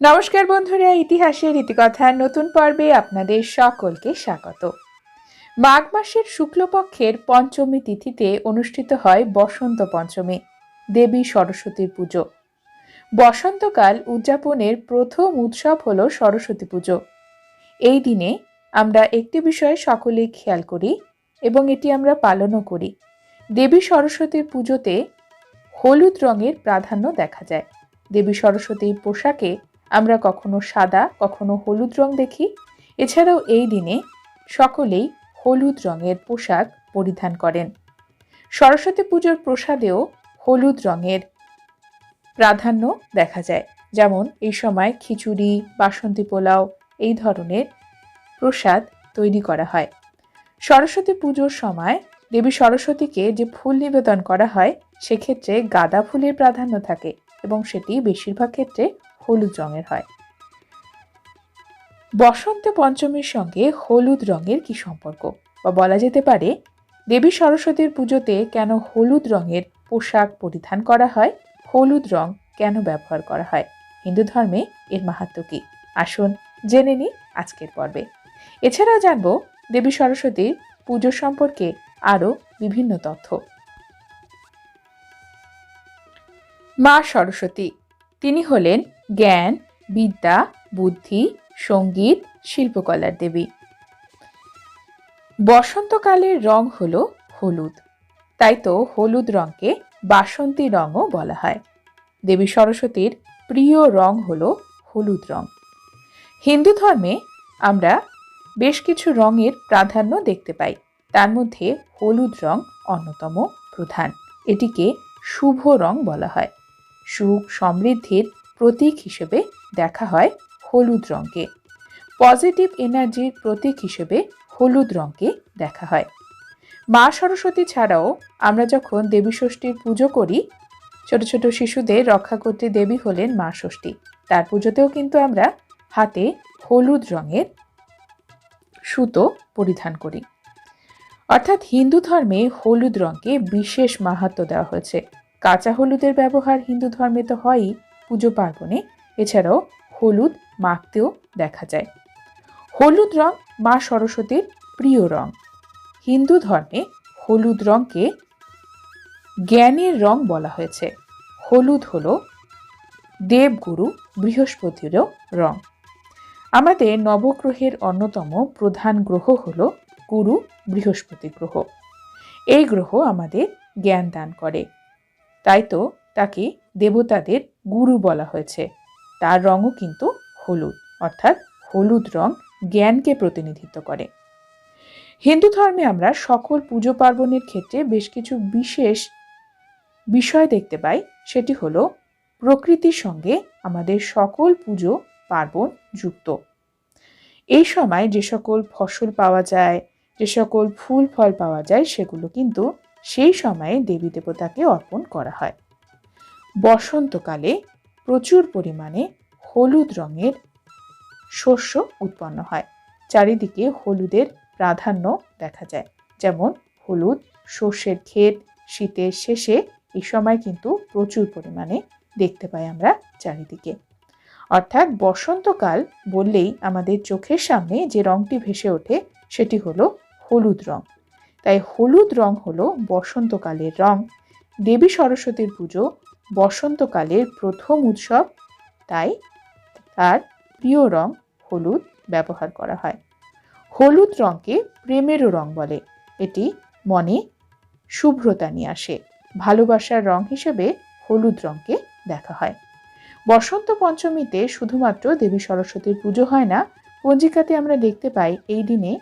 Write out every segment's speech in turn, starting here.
নমস্কার বন্ধুরা, ইতিহাসের ইতিকথার নতুন পর্বে আপনাদের সকলকে স্বাগত। মাঘ মাসের শুক্লপক্ষের পঞ্চমী তিথিতে অনুষ্ঠিত হয় বসন্ত পঞ্চমী, দেবী সরস্বতীর পুজো। বসন্তকাল উদযাপনের প্রথম উৎসব হল সরস্বতী পুজো। এই দিনে আমরা একটি বিষয় সকলেই খেয়াল করি এবং এটি আমরা পালনও করি। দেবী সরস্বতীর পুজোতে হলুদ রঙের প্রাধান্য দেখা যায়। দেবী সরস্বতীর পোশাকে আমরা কখনো সাদা, কখনো হলুদ রং দেখি। এছাড়াও এই দিনে সকলেই হলুদ রঙের পোশাক পরিধান করেন। সরস্বতী পুজোর প্রসাদেও হলুদ রঙের প্রাধান্য দেখা যায়। যেমন এই সময় খিচুড়ি, বাসন্তী পোলাও এই ধরনের প্রসাদ তৈরি করা হয়। সরস্বতী পুজোর সময় দেবী সরস্বতীকে যে ফুল নিবেদন করা হয়, সেক্ষেত্রে গাঁদা ফুলের প্রাধান্য থাকে এবং সেটি বেশিরভাগ ক্ষেত্রে হলুদ রঙের হয়। বসন্ত পঞ্চমীর সঙ্গে হলুদ রঙের কি সম্পর্ক? বা বলা যেতে পারে, দেবী সরস্বতীর পুজোতে কেন হলুদ রঙের পোশাক পরিধান করা হয়? হলুদ রং কেন ব্যবহার করা হয়? হিন্দু ধর্মে এর মাহাত্ম কি? আসুন জেনে নিই আজকের পর্বে। এছাড়াও জানব দেবী সরস্বতীর পুজো সম্পর্কে আরও বিভিন্ন তথ্য। মা সরস্বতী, তিনি হলেন জ্ঞান, বিদ্যা, বুদ্ধি, সংগীত, শিল্পকলার দেবী। বসন্তকালের রং হল হলুদ। তাই তো হলুদ রঙকে বাসন্তী রঙও বলা হয়। দেবী সরস্বতীর প্রিয় রং হল হলুদ রং। হিন্দু ধর্মে আমরা বেশ কিছু রঙের প্রাধান্য দেখতে পাই। তার মধ্যে হলুদ রং অন্যতম প্রধান। এটিকে শুভ রং বলা হয়। সুখ, সমৃদ্ধির প্রতীক হিসেবে দেখা হয় হলুদ রঙকে। পজিটিভ এনার্জির প্রতীক হিসেবে হলুদ রঙকে দেখা হয়। মা সরস্বতী ছাড়াও আমরা যখন দেবী ষষ্ঠীর পুজো করি, ছোট ছোট শিশুদের রক্ষা করতে দেবী হলেন মা ষষ্ঠী। তার পুজোতেও কিন্তু আমরা হাতে হলুদ রঙের সুতো পরিধান করি। অর্থাৎ হিন্দু ধর্মে হলুদ রঙকে বিশেষ মাহাত্ম দেওয়া হয়েছে। কাঁচা হলুদের ব্যবহার হিন্দু ধর্মে তো হয়ই। পুজো পার্বণে, এছাড়াও হলুদ মাখতেও দেখা যায়। হলুদ রং মা সরস্বতীর প্রিয় রং। হিন্দু ধর্মে হলুদ রংকে জ্ঞানের রং বলা হয়েছে। হলুদ হল দেবগুরু বৃহস্পতিরও রং। আমাদের নবগ্রহের অন্যতম প্রধান গ্রহ হল গুরু বৃহস্পতি গ্রহ। এই গ্রহ আমাদের জ্ঞান দান করে। তাই তো তাকে দেবতাদের গুরু বলা হয়েছে। তার রঙও কিন্তু হলুদ, অর্থাৎ হলুদ রং জ্ঞানকে প্রতিনিধিত্ব করে। হিন্দু ধর্মে আমরা সকল পুজো পার্বণের ক্ষেত্রে বেশ কিছু বিশেষ বিষয় দেখতে পাই। সেটি হলো প্রকৃতির সঙ্গে আমাদের সকল পুজো পার্বণ যুক্ত। এই সময় যে সকল ফসল পাওয়া যায়, যে সকল ফুল ফল পাওয়া যায়, সেগুলো কিন্তু সেই সময়ে দেবী দেবতাকে অর্পণ করা হয়। বসন্তকালে প্রচুর পরিমাণে হলুদ রঙের শস্য উৎপন্ন হয়। চারিদিকে হলুদের প্রাধান্য দেখা যায়। যেমন হলুদ শস্যের ক্ষেত, শীতের শেষে এই সময় কিন্তু প্রচুর পরিমাণে দেখতে পাই আমরা চারিদিকে। অর্থাৎ বসন্তকাল বললেই আমাদের চোখের সামনে যে রংটি ভেসে ওঠে সেটি হলো হলুদ রং। তাই হলুদ রং হলো বসন্তকালের রং। দেবী সরস্বতীর পুজো বসন্তকালের প্রথম উৎসব, তাই তার প্রিয় রং হলুদ ব্যবহার করা হয়। হলুদ রঙকে প্রেমেরও রং বলে। এটি মনে শুভ্রতা নিয়ে আসে। ভালোবাসার রং হিসেবে হলুদ রঙকে দেখা হয়। বসন্ত পঞ্চমীতে শুধুমাত্র দেবী সরস্বতীর পুজো হয় না, পঞ্জিকাতে আমরা দেখতে পাই এই দিনে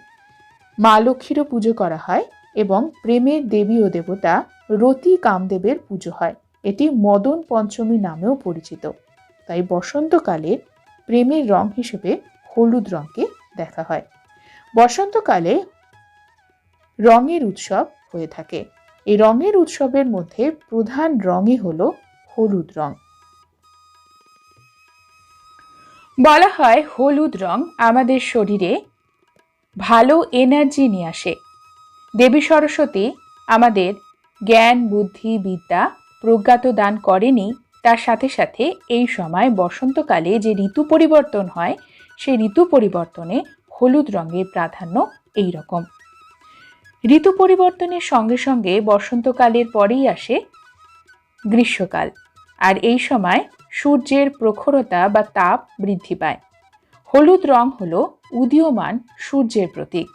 মা লক্ষ্মীরও পুজো করা হয় এবং প্রেমের দেবী ও দেবতা রতি কামদেবের পুজো হয়। এটি মদন পঞ্চমী নামেও পরিচিত। তাই বসন্তকালে প্রেমের রং হিসেবে হলুদ রঙকে দেখা হয়। বসন্তকালে রঙের উৎসব হয়ে থাকে। এই রঙের উৎসবের মধ্যে প্রধান রঙই হল হলুদ রং। বলা হয় হলুদ রং আমাদের শরীরে ভালো এনার্জি নিয়ে আসে। দেবী সরস্বতী আমাদের জ্ঞান, বুদ্ধি, বিদ্যা প্রজ্ঞাত দান করেনি, তার সাথে সাথে এই সময় বসন্তকালে যে ঋতু পরিবর্তন হয় সেই ঋতু পরিবর্তনে হলুদ রঙের প্রাধান্য এই রকম ঋতু পরিবর্তনের সঙ্গে সঙ্গে বসন্তকালের পরেই আসে গ্রীষ্মকাল, আর এই সময় সূর্যের প্রখরতা বা তাপ বৃদ্ধি পায়। হলুদ রং হল উদীয়মান সূর্যের প্রতীক।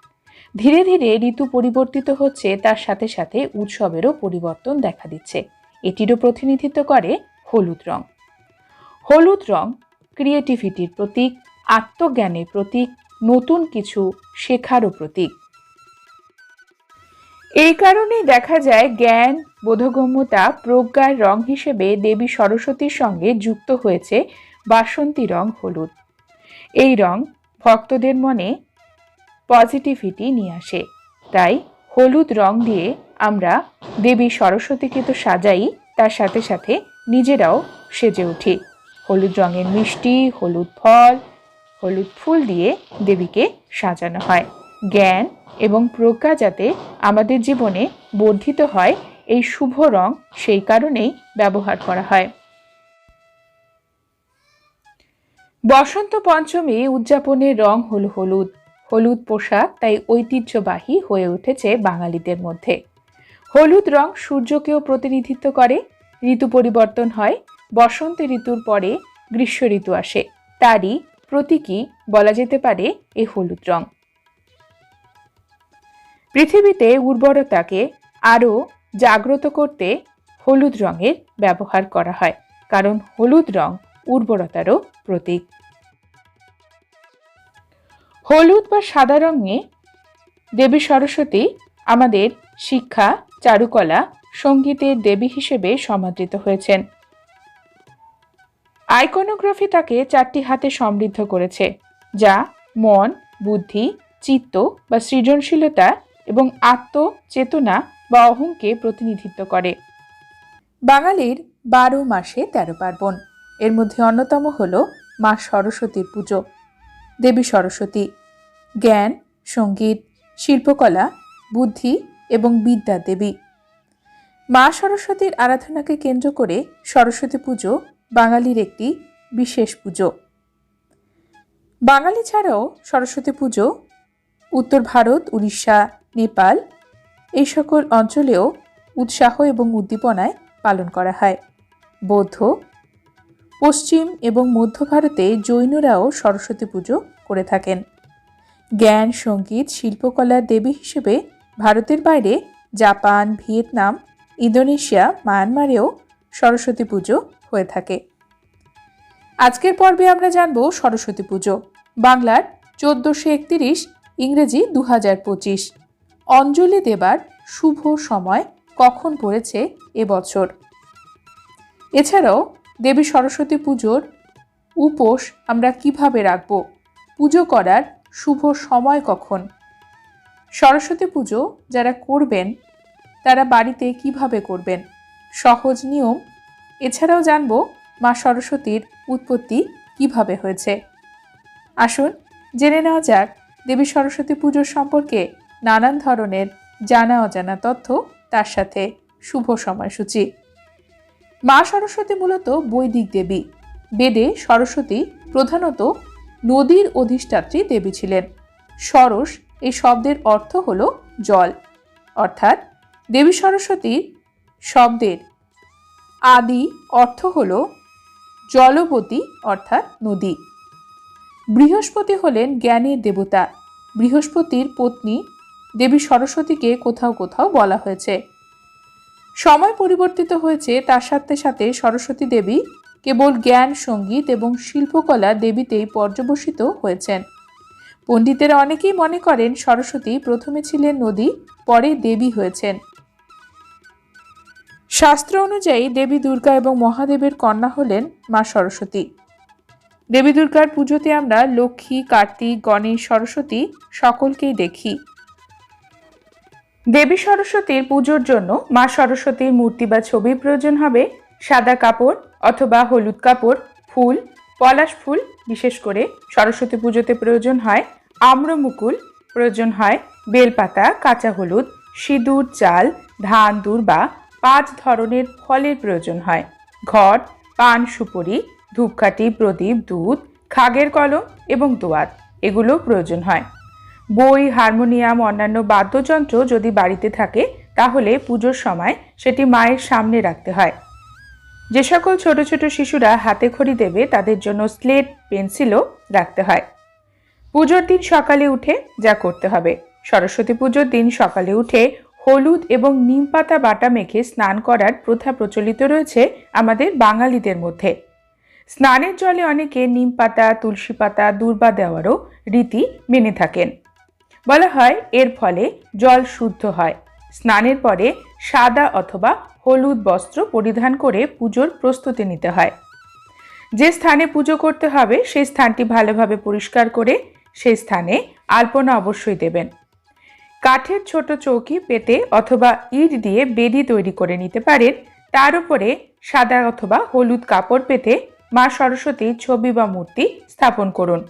ধীরে ধীরে ঋতু পরিবর্তিত হচ্ছে, তার সাথে সাথে উৎসবেরও পরিবর্তন দেখা দিচ্ছে। এটিরও প্রতিনিধিত্ব করে হলুদ রং। হলুদ রং ক্রিয়েটিভিটির প্রতীক, আত্মজ্ঞানের প্রতীক, নতুন কিছু শেখারও প্রতীক। এই কারণেই দেখা যায় জ্ঞান, বোধগম্যতা, প্রজ্ঞার রং হিসেবে দেবী সরস্বতীর সঙ্গে যুক্ত হয়েছে বাসন্তী রং হলুদ। এই রং ভক্তদের মনে পজিটিভিটি নিয়ে আসে। তাই হলুদ রং দিয়ে আমরা দেবী সরস্বতীকে তো সাজাই, তার সাথে সাথে নিজেরাও সেজে উঠি। হলুদ রঙের মিষ্টি, হলুদ ফল, হলুদ ফুল দিয়ে দেবীকে সাজানো হয়। জ্ঞান এবং প্রজ্ঞা যাতে আমাদের জীবনে বর্ধিত হয়, এই শুভ রং সেই কারণেই ব্যবহার করা হয়। বসন্ত পঞ্চমী উদযাপনের রং হল হলুদ। হলুদ পোশাক তাই ঐতিহ্যবাহী হয়ে উঠেছে বাঙালিদের মধ্যে। হলুদ রং সূর্যকেও প্রতিনিধিত্ব করে, ঋতু পরিবর্তন হয়, বসন্ত ঋতুর পরে গ্রীষ্ম ঋতু আসে। তারই প্রতীকী বলা যেতে পারে এই হলুদ রং। পৃথিবীতে উর্বরতাকে আরও জাগ্রত করতে হলুদ রঙের ব্যবহার করা হয়, কারণ হলুদ রং উর্বরতারও প্রতীক। হলুদ বা সাদা রঙে দেবী সরস্বতী আমাদের শিক্ষা চারুকলা সঙ্গীতের দেবী হিসেবে সমাদৃত হয়েছেন। আইকনোগ্রাফি তাকে চারটি হাতে সমৃদ্ধ করেছে, যা মন, বুদ্ধি, চিত্ত বা সৃজনশীলতা এবং আত্মচেতনা বা অহংকে প্রতিনিধিত্ব করে। বাঙালির বারো মাসে তেরো পার্বণ, এর মধ্যে অন্যতম হল মা সরস্বতীর পুজো, দেবী সরস্বতী। জ্ঞান, সংগীত, শিল্পকলা, বুদ্ধি এবং বিদ্যা দেবী। মা সরস্বতীর আরাধনাকে কেন্দ্র করে সরস্বতী পুজো বাঙালির একটি বিশেষ পুজো। বাঙালি ছাড়াও সরস্বতী পুজো উত্তর ভারত, উড়িষ্যা, নেপাল এই সকল অঞ্চলেও উৎসাহ এবং উদ্দীপনায় পালন করা হয়। বৌদ্ধ, পশ্চিম এবং মধ্য ভারতে জৈনরাও সরস্বতী পুজো করে থাকেন। জ্ঞান, সংগীত শিল্পকলার দেবী হিসেবে ভারতের বাইরে জাপান, ভিয়েতনাম, ইন্দোনেশিয়া, মায়ানমারেও সরস্বতী পুজো হয়ে থাকে। আজকের পর্বে আমরা জানব সরস্বতী পুজো। বাংলার চোদ্দোশো একতিরিশ ইংরেজি দু হাজার পঁচিশ। অঞ্জলি দেবার শুভ সময় কখন পড়েছে এবছর এছাড়াও দেবী সরস্বতী পুজোর উপোস আমরা কীভাবে রাখব? পুজো করার শুভ সময় কখন? সরস্বতী পুজো যারা করবেন, তারা বাড়িতে কীভাবে করবেন? সহজ নিয়ম। এছাড়াও জানব মা সরস্বতীর উৎপত্তি কীভাবে হয়েছে। আসুন জেনে নেওয়া যাক দেবী সরস্বতী পুজোর সম্পর্কে নানান ধরনের জানা অজানা তথ্য তার সাথে। শুভ সময়সূচি। মা সরস্বতী মূলত বৈদিক দেবী। বেদে সরস্বতী প্রধানত নদীর অধিষ্ঠাত্রী দেবী ছিলেন। সরস এই শব্দের অর্থ হল জল। অর্থাৎ দেবী সরস্বতীর শব্দের আদি অর্থ হল জলবতী, অর্থাৎ নদী। বৃহস্পতি হলেন জ্ঞানের দেবতা। বৃহস্পতির পত্নী দেবী সরস্বতীকে কোথাও কোথাও বলা হয়েছে। সময় পরিবর্তিত হয়েছে, তার সাথে সাথে সরস্বতী দেবী কেবল জ্ঞান, সংগীত এবং শিল্পকলা দেবীতেই পর্যবসিত হয়েছেন। পণ্ডিতেরা অনেকেই মনে করেন সরস্বতী প্রথমে ছিলেন নদী, পরে দেবী হয়েছেন। শাস্ত্র অনুযায়ী দেবী দুর্গা এবং মহাদেবের কন্যা হলেন মা সরস্বতী। দেবী দুর্গার পুজোতে আমরা লক্ষ্মী, কার্তিক, গণেশ, সরস্বতী সকলকেই দেখি। দেবী সরস্বতীর পুজোর জন্য মা সরস্বতীর মূর্তি বা ছবির প্রয়োজন হবে সাদা কাপড় অথবা হলুদ কাপড়, ফুল, পলাশ ফুল বিশেষ করে সরস্বতী পুজোতে প্রয়োজন হয় আম্রমুকুল, প্রয়োজন হয় বেলপাতা, কাঁচা হলুদ, সিঁদুর, চাল, ধান, দূর্বা, পাঁচ ধরনের ফলের প্রয়োজন হয়। ঘট, পান, সুপুরি, ধূপকাঠি, প্রদীপ, দুধ, খাগের কলম এবং দোয়াত এগুলো প্রয়োজন হয়। বই, হারমোনিয়াম, অন্যান্য বাদ্যযন্ত্র যদি বাড়িতে থাকে তাহলে পুজোর সময় সেটি মায়ের সামনে রাখতে হয়। যে সকল ছোট ছোট শিশুরা হাতে খড়ি দেবে, তাদের জন্য স্লেট, পেন্সিলও রাখতে হয়। পুজোর দিন সকালে উঠে যা করতে হবে। সরস্বতী পুজোর দিন সকালে উঠে হলুদ এবং নিম পাতা বাটা মেখে স্নান করার প্রথা প্রচলিত রয়েছে আমাদের বাঙালিদের মধ্যে। স্নানের জলে অনেকে নিম পাতা, তুলসী পাতা, দূর্বা দেওয়ারও রীতি মেনে থাকেন। বলা হয়, এর ফলে জল শুদ্ধ হয়। স্নানের পরে সাদা অথবা হলুদ বস্ত্র পরিধান করে পুজোর প্রস্তুতি নিতে হয়। যে স্থানে পুজো করতে হবে, সেই স্থানটি ভালোভাবে পরিষ্কার করে সেই স্থানে আলপনা অবশ্যই দেবেন। কাঠের ছোট চৌকি পেতে অথবা ইট দিয়ে বেদি তৈরি করে নিতে পারেন। তার উপরে সাদা অথবা হলুদ কাপড় পেতে মা সরস্বতীর ছবি বা মূর্তি স্থাপন করুন।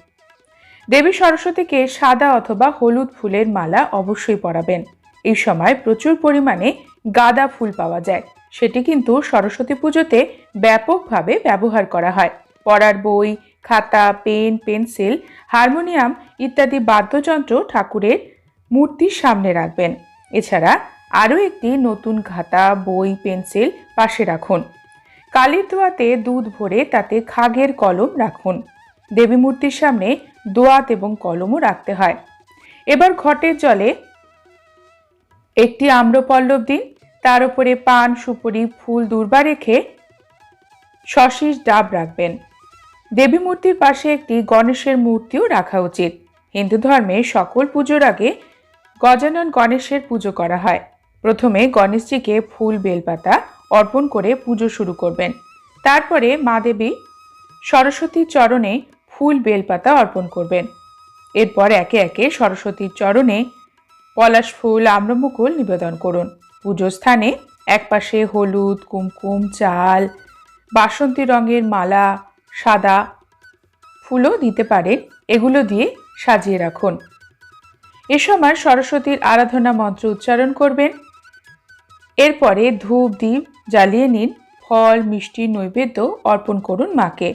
দেবী সরস্বতীকে সাদা অথবা হলুদ ফুলের মালা অবশ্যই পরাবেন। এই সময় প্রচুর পরিমাণে গাঁদা ফুল পাওয়া যায়। সেটি কিন্তু সরস্বতী পুজোতে ব্যাপকভাবে ব্যবহার করা হয়। পড়ার বই, খাতা, পেন, পেন্সিল, হারমোনিয়াম ইত্যাদি বাদ্যযন্ত্র ঠাকুরের মূর্তির সামনে রাখবেন। এছাড়া আরও একটি নতুন খাতা, বই, পেন্সিল পাশে রাখুন। কালির দোয়াতে দুধ ভরে তাতে খাগের কলম রাখুন। দেবী মূর্তির সামনে দোয়াত এবং কলমও রাখতে হয়। এবার ঘটের জলে একটি আম্রপল্লব দিন তার উপরে পান, সুপুরি, ফুল, দূর্বা রেখে শশীষ ডাব রাখবেন। দেবী মূর্তির পাশে একটি গণেশের মূর্তিও রাখা উচিত। হিন্দু ধর্মে সকল পুজোর আগে গজানন গণেশের পুজো করা হয়। প্রথমে গণেশজিকে ফুল, বেলপাতা অর্পণ করে পুজো শুরু করবেন। তারপরে মা দেবী সরস্বতীর চরণে ফুল, বেলপাতা অর্পণ করবেন। এরপর একে একে সরস্বতীর চরণে পলাশ ফুল, আম্রমুকুল নিবেদন করুন। পুজো স্থানে একপাশে হলুদ, কুমকুম, চাল, বাসন্তী রঙের মালা, সাদা ফুলও দিতে পারেন। এগুলো দিয়ে সাজিয়ে রাখুন। এ সময় সরস্বতীর আরাধনা মন্ত্র উচ্চারণ করবেন। এরপরে ধূপ দ্বীপ জ্বালিয়ে নিন। ফল, মিষ্টি, নৈবেদ্য অর্পণ করুন মাকে।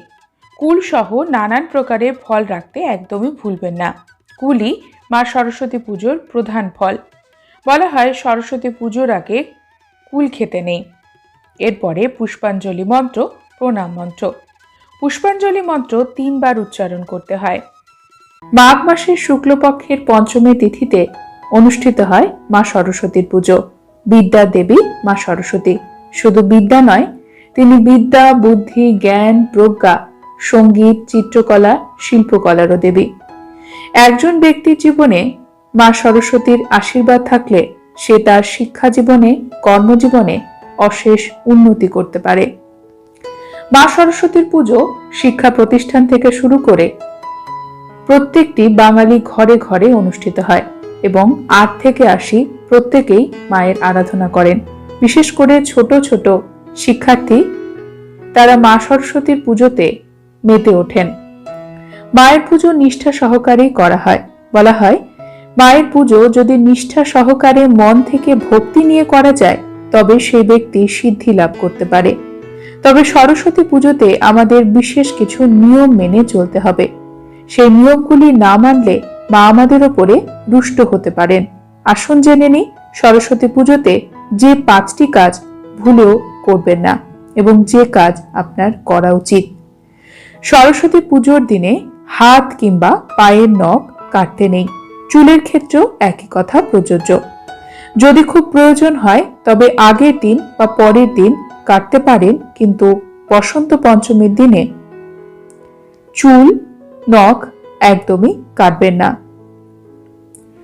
কুল সহ নানান প্রকারের ফল রাখতে একদমই ভুলবেন না। কুলই মা সরস্বতী পুজোর প্রধান ফল। বলা হয় সরস্বতী পুজোর আগে কুল খেতে নেই। এরপরে পুষ্পাঞ্জলি মন্ত্র, প্রণাম মন্ত্র। পুষ্পাঞ্জলি মন্ত্র তিনবার উচ্চারণ করতে হয়। মাঘ মাসের শুক্লপক্ষের পঞ্চমী তিথিতে অনুষ্ঠিত হয় মা সরস্বতীর পুজো। বিদ্যা দেবী, মা সরস্বতী। শুধু বিদ্যা নয়, তিনি বিদ্যা, বুদ্ধি, জ্ঞান, প্রজ্ঞা, সংগীত, চিত্রকলা, শিল্পকলারও দেবী। একজন ব্যক্তির জীবনে মা সরস্বতীর আশীর্বাদ থাকলে সে তার শিক্ষা জীবনে, কর্মজীবনে অশেষ উন্নতি করতে পারে। মা সরস্বতীর পুজো শিক্ষা প্রতিষ্ঠান থেকে শুরু করে প্রত্যেকটি বাঙালি ঘরে ঘরে অনুষ্ঠিত হয় এবং আট থেকে আশি প্রত্যেকেই মায়ের আরাধনা করেন। বিশেষ করে ছোট ছোট শিক্ষার্থী, তারা মা সরস্বতীর পুজোতে মেতে ওঠেন। মায়ের পুজো নিষ্ঠা সহকারেই করা হয়। বলা হয় মায়ের পুজো যদি নিষ্ঠা সহকারে মন থেকে ভক্তি নিয়ে করা যায়, তবে সেই ব্যক্তি সিদ্ধি লাভ করতে পারে। তবে সরস্বতী পুজোতে আমাদের বিশেষ কিছু নিয়ম মেনে চলতে হবে। সেই নিয়মগুলি না মানলে মা আমাদের ওপরে রুষ্ট হতে পারেন। আসুন জেনে নি সরস্বতী পুজোতে যে পাঁচটি কাজ ভুলেও করবেন না এবং যে কাজ আপনার করা উচিত। সরস্বতী পুজোর দিনে হাত কিংবা পায়ের নখ কাটতে নেই। চুলের ক্ষেত্রেও একই কথা প্রযোজ্য। যদি খুব প্রয়োজন হয়, তবে আগের দিন বা পরের দিন কাটতে পারেন, কিন্তু বসন্ত পঞ্চমীর দিনে চুল, নখ একদমই কাটবেন না।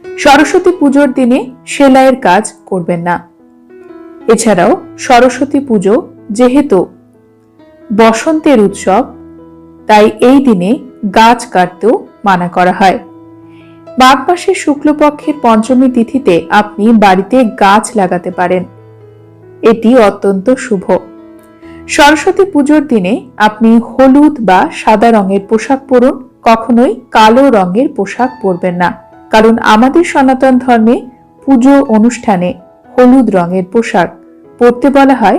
সরস্বতী পুজোর দিনে সেলাইয়ের কাজ করবেন না। এছাড়াও সরস্বতী পুজো যেহেতু বসন্তের উৎসব, তাই এই দিনে গাছ কাটতেও মানা করা হয়। মাঘ মাসের শুক্লপক্ষের পঞ্চমী তিথিতে আপনি বাড়িতে গাছ লাগাতে পারেন। এটি অত্যন্ত শুভ। সরস্বতী পুজোর দিনে আপনি হলুদ বা সাদা রঙের পোশাক পরুন, কখনোই কালো রঙের পোশাক পরবেন না। কারণ আমাদের সনাতন ধর্মে পুজো অনুষ্ঠানে হলুদ রঙের পোশাক পরতে বলা হয়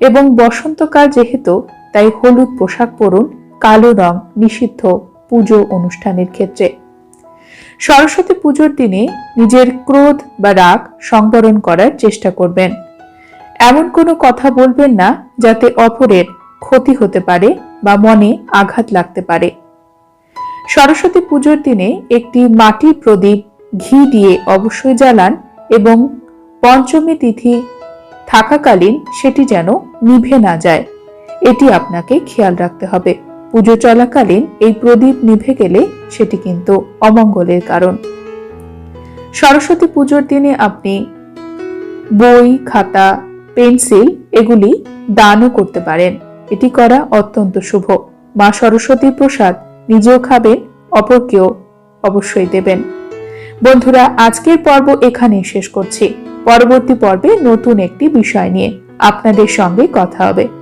এবং বসন্তকাল যেহেতু, তাই হলুদ পোশাক পরুন, কালো রং নিষিদ্ধ পুজো অনুষ্ঠানের ক্ষেত্রে। সরস্বতী পুজোর দিনে নিজের ক্রোধ বা রাগ সংবরণ করার চেষ্টা করবেন। এমন কোনো কথা বলবেন না যাতে অপরের ক্ষতি হতে পারে বা মনে আঘাত লাগতে পারে। সরস্বতী পুজোর দিনে একটি মাটির প্রদীপ, ঘি দিয়ে অবশ্যই জ্বালান এবং পঞ্চমী তিথি থাকাকালীন সেটি যেন নিভে না যায়। এটি আপনাকে খেয়াল রাখতে হবে। পুজো চলাকালীন এই প্রদীপ নিভে গেলে সেটি কিন্তু অমঙ্গলের কারণ। সরস্বতী পুজোর দিনে আপনি বই, খাতা, পেন্সিল এগুলি দানও করতে পারেন। এটি করা অত্যন্ত শুভ। মা সরস্বতী প্রসাদ নিজেও খাবেন, অপরকেও অবশ্যই দেবেন। বন্ধুরা, আজকের পর্ব এখানেই শেষ করছি। পরবর্তী পর্বে নতুন একটি বিষয় নিয়ে আপনাদের সঙ্গে কথা হবে।